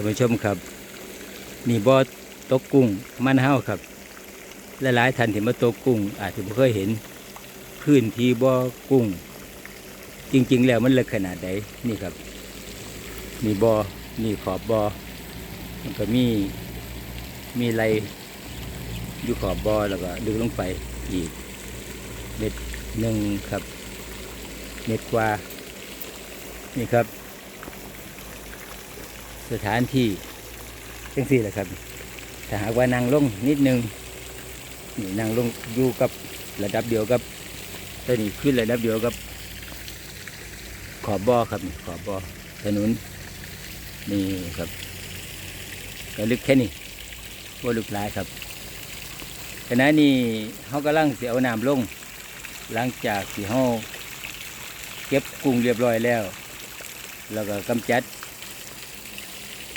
านผู้ชมครับ นี่บ่อตกกุ้งมันเฮาครับหลายๆท่านที่มาตกกุ้ง อาจจะไม่เคยเห็นพื้นที่บ่อกุ้ง จริง ๆ แล้วมันเลึกขนาดใดนี่ครับ มีบอ่อมีขอบบ่อมันก็มีมีไรอยู่ขอบบ่อแล้วก็ดึงลงไปอีกเม็ดหนึ่งครับเม็ดกว่านี่ครับ สถานที่จังสี่แหละครับถ้าหากว่านั่งลงนิดนึงนี่นั่งลงอยู่กับระดับเดียวกับตัวนี้ขึ้นระดับเดียวกับ ขอบบ่อครับขอบบ่อถนนนี่ครับก็ลึกแค่นี้ว่าลึกหลายครับขณะนี้เขากำลังเสียเอาน้ำลง หลังจากที่เขาเก็บกุ้งเรียบร้อยแล้ว แล้วก็กำจัด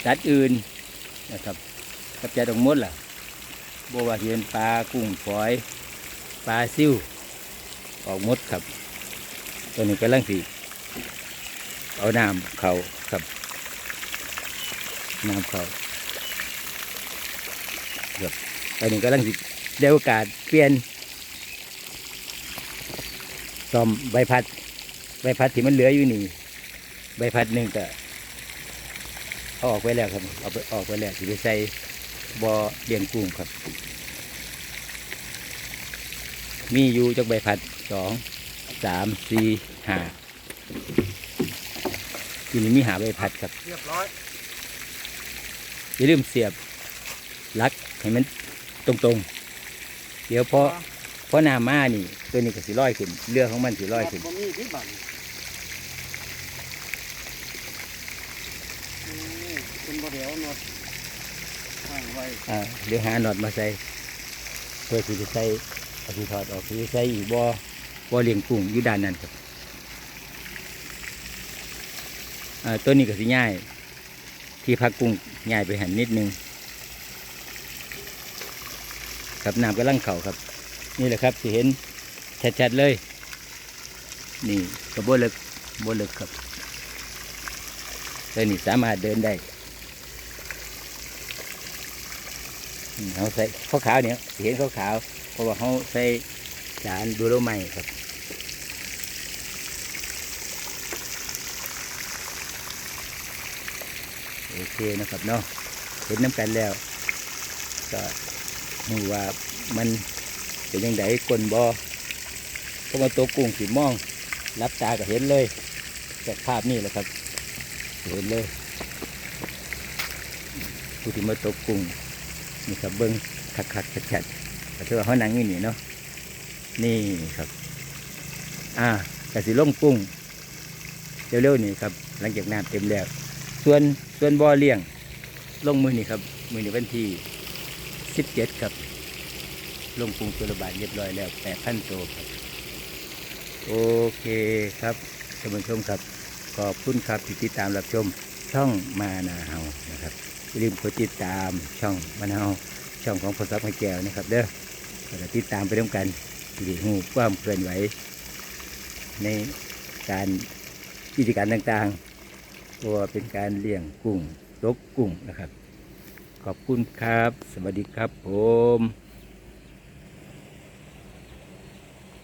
สัตว์อื่นนะครับกำจัดออกหมดล่ะบัว่าสิเป็นปลากุ้งฝอย ปลาซิวออกมดครับ ตัวนี้กำลังสีเอาน้ำเขาครับน้ำเขาครับตอนนี้กำลังสิได้โอกาสเปลี่ยนซ่อมใบพัด ใบพัดที่มันเหลืออยู่นี่ ใบพัดหนึ่งก็ เอาออกไปแล้วครับเอาไปออกไปแล้วที่ไปใส่บอ่อเลี้ยงกุ้งครับ มีอยู่จากใบพัดสองสามสี่ห้าทีนี้มีหาใบพัดครับเรียบร้อยอย่าลืมเสียบลักให้มันตรงๆ เดี๋ยวพอพอหนามานี่ ตัวนี้ก็สิลอยขึ้นเรือของมันสิลอยขึ้น บ่เดียวหนวดข้างไว้อ่าเดี๋ยวหาหนอดมาใส่เพื่อที่จะใส่เอาที่ถอดออกที่ใส่อีกบ่อบ่อเลี้ยงกุ้งอยู่ด้านนั้นครับอ่าตัวนี้ก็สิง่าย ที่พักกุ้งง่ายไปหันนิดนึงครับน้ำกำลังเข่าครับ นี่แหละครับสิเห็นชัดๆเลย นี่กระโบเลึกโบเลึกครับตัวนี้สามารถเดินได้ อืม เขาใส่ข้าวขาวเนี่ยเห็นข้าวขาวเพราะว่าเขาใส่สารดูโลไมครับโอเคนะครับเนาะเห็นน้ำกันแล้ว ก็รู้ว่ามันเป็นยังไงกลนบอก็มาตัวกุ้งสีม่อง รับตาก็เห็นเลยจากภาพนี่แหละครับ เห็นเลยผู้ที่มาตกกุ้ง นี่ครับเบิ้งคักคักชัดๆก็ถือว่าเขานั่งอยู่นี่เนาะนี่ครับ อ่ากระสิล่งกุ้งเร็วๆนี่ครับ หลังจากน้ำเต็มแล้วส่วนส่วนบ่อเลี้ยงลงมือนี่ครับ มือนี่วันที่สิบเจ็ดครับ ลงกุ้งตัวละบาทเรียบร้อยแล้วแปดพันตัวครับโอเคครับท่านผู้ชมครับ ขอบคุณครับที่ติดตามรับชมช่องมานาเฮานะครับ อย่าลืมกดติดตามช่องมะนาวช่องของพอซับไม้แก้วนะครับ เด้อแล้วติดตามไปด้วยกันดีหูความเคลื่อนไหว ในการกิจการต่างๆตัวเป็นการเลี้ยงกุ้งตกกุ้งนะครับ ขอบคุณครับ สวัสดีครับผม